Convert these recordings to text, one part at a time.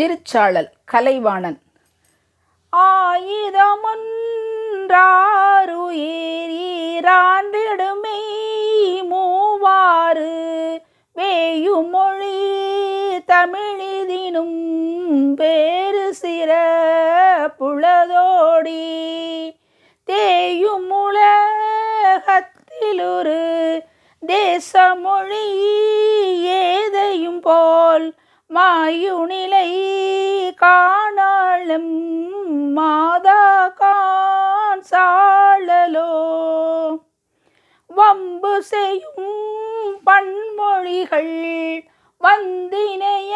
திருச்சாளல் கலைவாணன். ஆயுதமொன்றாருயிர் ஈராண்டிடுமே மூவாறு வேயுமொழி தமிழிதினும் வேறு சிற புலதோடி தேயும் உலகத்திலொரு தேசமொழி ஏதையும் போல் மாயுநிலை காணாளும் மாதா கான் சாழலோ. வம்பு செய்யும் பன்மொழிகள் வந்தினைய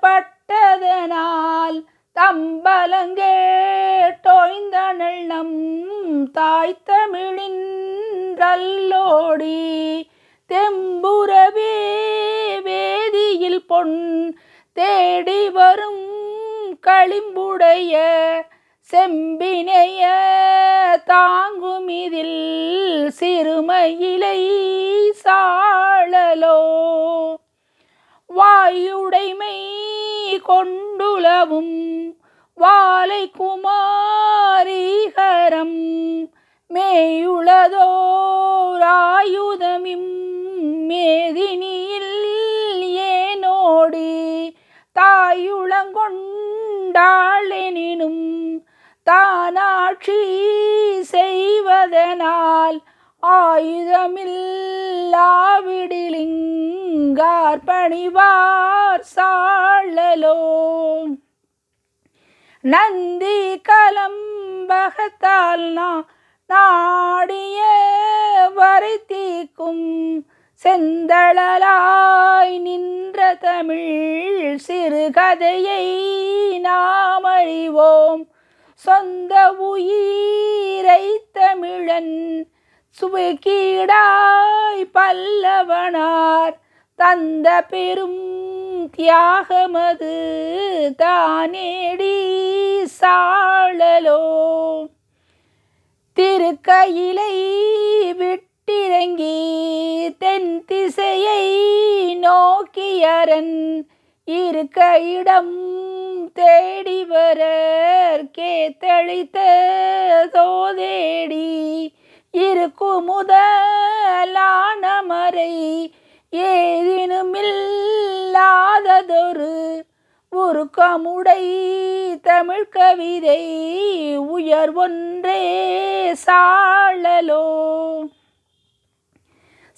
பட்டதனால் தம்பலங்கேட்டோய்ந்தனள் நம் தாய் தமிழின் ரல்லோடி கையில் பொன் தேடி வரும் களிம்புடைய செம்பினைய தாங்கும் இதில் சிறுமையிலை சாழலோ. வாயுடைமை கொண்டுலவும் வாலை குமாரிகரம் மேயுளதோராயுதமிம் மேதினியில் தாயுளங்கொண்டாளெனினும் தானாட்சி செய்வதனால் ஆயுதமில்லாவிடிலிங்கார் பணிவார் சாழலோ. நந்தி கலம்பகத்தால் நாடிய வரை தீக்கும் செந்தளலாய் நின்ற தமிழ் சிறு கதையை நாம் அறிவோம். சொந்த உயிரை தமிழன் சுவைக்கீடாய் பல்லவனார். தந்த பெரும் தியாகமது தானேடி சாழலோ. திருக்கையிலை விட்டிறங்கி தென் திசையை நோக்கியரன் இருக்க இடம் தேடி வரற்கே தெளித்த சோதேடி. இருக்கும் முதலான மறை ஏதினுமில்லாததொரு உருக்கமுடை தமிழ் கவிதை உயர் ஒன்றே சாழலோ.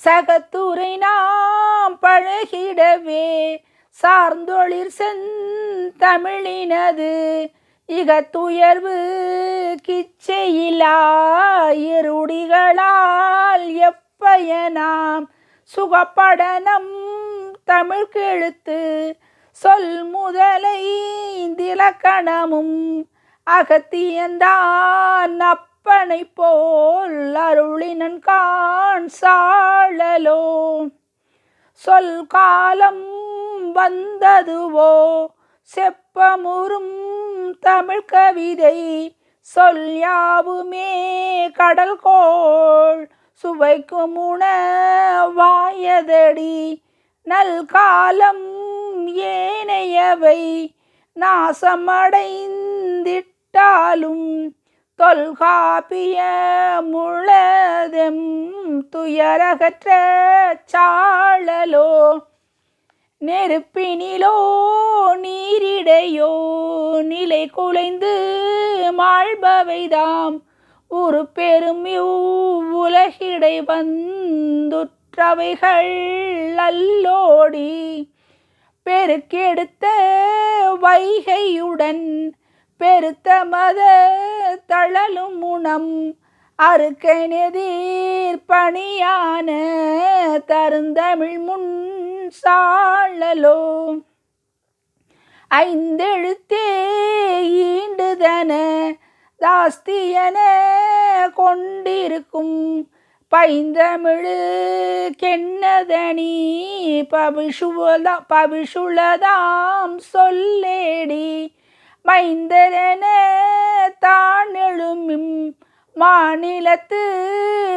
சகத்துரை நாம் பழகிடவே சார்ந்தொழிர் செந்தமிழினது இகத்துயர்வு கிச்சையிலாயிருடிகளால் எப்பயனாம் சுகப்படனம் தமிழ்கெழுத்து சொல் முதலை திலக்கணமும் அகத்தியந்தான் அப்பனை போல் அருளினன் கான் சாழலோ சொல் காலம் வந்ததுவோ? செப்பமுறும் தமிழ் கவிதை சொல்யாவுமே கடல் கோள் சுவைக்கும் உணவாயதடி. நல் காலம் ஏனையவை நாசமடைந்திட்டாலும் தொல்காப்பிய முழதெம் துயரகற்ற சாள் நெருப்பினிலோ நீரிடையோ நிலை குலைந்து மாழ்பவைதாம். ஒரு பெரும் உலகிடை வந்துற்றவைகள் அல்லோடி. பெருக்கெடுத்த வைகையுடன் பெருத்த மத தழலும் முனம். அறுக்கனெதிர் பணியான தருந்தமிழ் முன் சாழலோ. ஐந்தெழுத்தே ஈண்டுதன தாஸ்தியன கொண்டிருக்கும் பைந்தமிழு கென்னதனி பபிஷுவதா பபிஷுளதாம் சொல்லேடி. மைந்தரன தான் எழுமிம் மாநிலத்து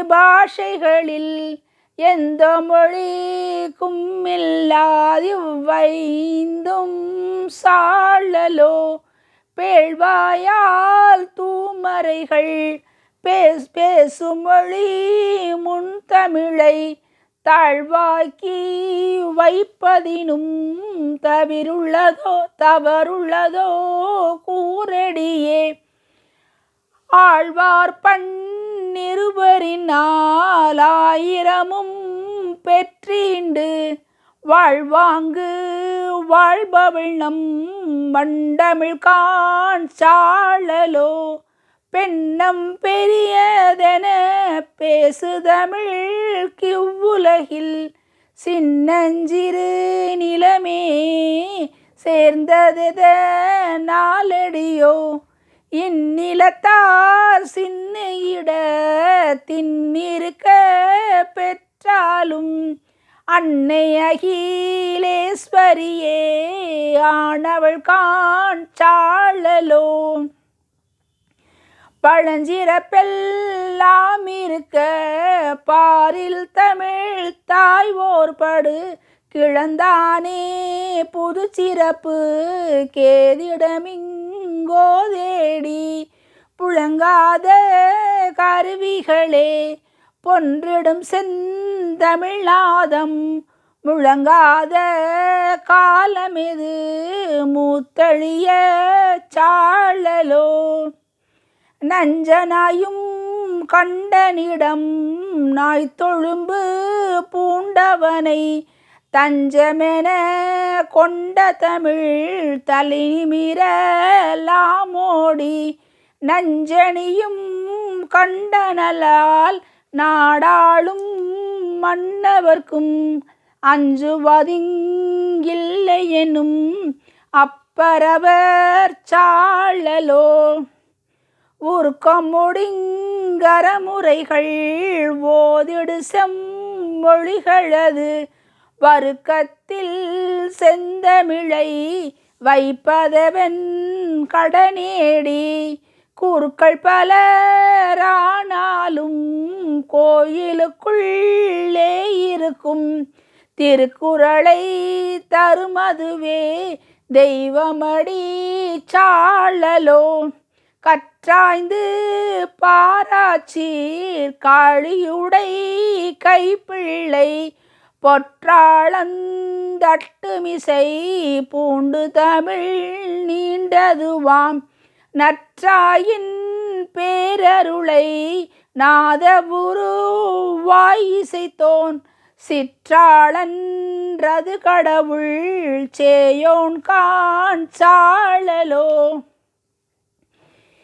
பாஷைகளில் எந்த மொழிக்கும் இல்லாதிவ்வைந்தும் சாழலோ? பேழ்வாயால் தூமறைகள் பேஸ் பேசும் மொழி முன் தமிழை தாழ்வாக்கி வைப்பதினும் தவிருள்ளதோ தவறுள்ளதோ கூரடியே ஆழ்வார் பண் பன்னிருவரினால் ஆயிரமும் பெற்றீண்டு வாழ்வாங்கு வாழ்பவள் நம் மண்டமிழ் காண் சாழலோ. பெண்ணம் பெரியதென பேசுதமிழ் கிவ்வுலகில் சின்னஞ்சிறு நிலமே சேர்ந்ததெத நாளடியோ. இந்நிலத்தார் சின்ன இட தின்னிருக்க பெற்றாலும் அன்னை அகிலேஸ்வரியே ஆனவள் காண் பழஞ்சிறப்பெல்லாம் இருக்க பாரில் தமிழ் தாய் ஓர்படு கிழந்தானே. புது சிறப்பு கேதிடமிங் கேதிடமிங்கோ தேடி புழங்காத கருவிகளே பொன்றிடும் செந்தமிழ்நாதம் முழங்காத காலமெது மூத்தழிய சாழலோ. நஞ்சனாயும் கண்டனிடம் நாய் தொழும்பு பூண்டவனை தஞ்சமென கொண்ட தமிழ் தலைநிமிரலாமோடி நஞ்சணியும் கண்டனலால் நாடாளும் மன்னவர்க்கும் அஞ்சுவதிங்கில்லையெனும் அப்பரவர் சாழலோ உருக்கமுடிங்கரமுறைகள் ஓதிடு செம்மொழிகளது வருக்கத்தில் செந்தமிழை வைப்பதவன் கடனேடி. குறுக்கள் பலரானாலும் கோயிலுக்குள்ளே இருக்கும். திருக்குறளை தருமதுவே தெய்வமடி சாழலோ கற்றாய்ந்து பாராச்சீர் காளியுடை கைப்பிள்ளை பொற்றாளந்தட்டுமிசை பூண்டு தமிழ் நீண்டதுவாம். நற்றாயின் பேரருளை நாதபுரு இசைத்தோன் சிற்றாளன்றது கடவுள் சேயோன் கான் சாழலோ.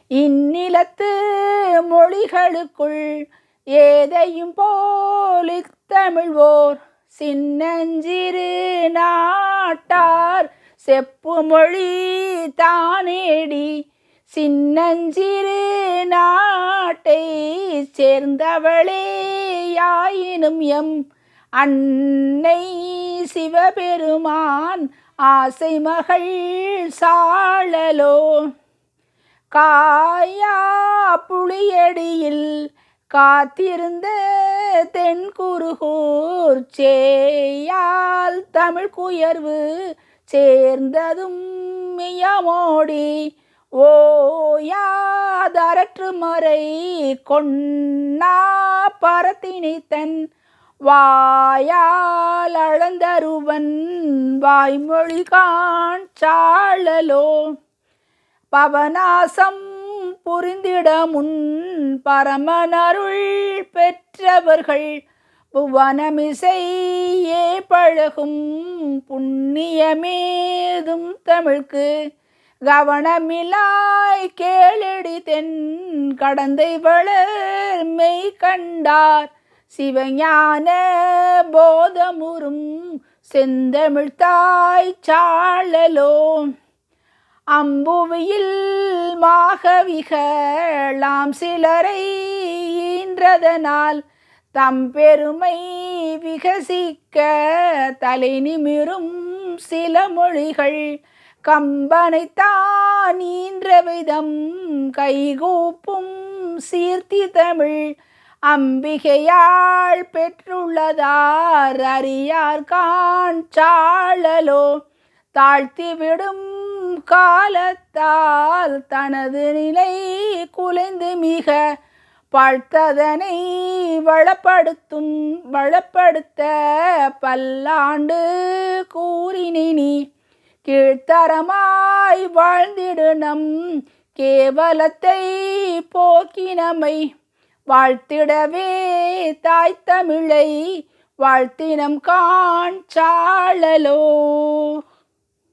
இந்நிலத்து மொழிகளுக்குள் ஏதையும் போலித்தமிழ்வோர் சின்னஞ்சிறு நாட்டார் செப்பு மொழி தானேடி. சின்னஞ்சிறு நாட்டை சேர்ந்தவளே யாயினும் எம். அன்னை சிவபெருமான் ஆசை மகள் சாழலோ காயா புளியடியில் காத்திருந்த தென்குருகூர் சேயால் தமிழ் குயர்வு சேர்ந்ததும் மியமோடி ஓயாதரற்று மறை கொன்னா பரத்தினித்தன். வாயால் அளந்தருவன் வாய்மொழி காண் சாழலோ. பவனாசம் புரிந்திட முன் பரமனருள் பெற்றவர்கள். புவனமிசையே பழகும் புண்ணியமேதும் தமிழ்க்கு. கவனமிலாய் கேளடி தென் கடந்தை வளர் மெய் கண்டார். சிவஞான போதமுறும் செந்தமிழ்தாய் சாழலோ. அம்புவியில் மாகவிகளாம் சிலரை ஈன்றதனால் தம் பெருமை விகசிக்க தலை நிமிரும் சில மொழிகள் கம்பனைத்தான் ஈன்ற விதம் கைகூப்பும் சீர்த்தி தமிழ் அம்பிகையாள் பெற்றுள்ளதார் அறியார் காண் சாழலோ தாழ்த்திவிடும் காலத்தால் தனது நிலை குலைந்து மிக பழ்த்ததனை வளப்படுத்தும் வளப்படுத்த பல்லாண்டு கூறினி கீழ்த்தரமாய் வாழ்ந்திடு நம் கேவலத்தை போக்கினமை. வாழ்த்திடவே தாய் தமிழை வாழ்த்தினம் காண் சாழலோ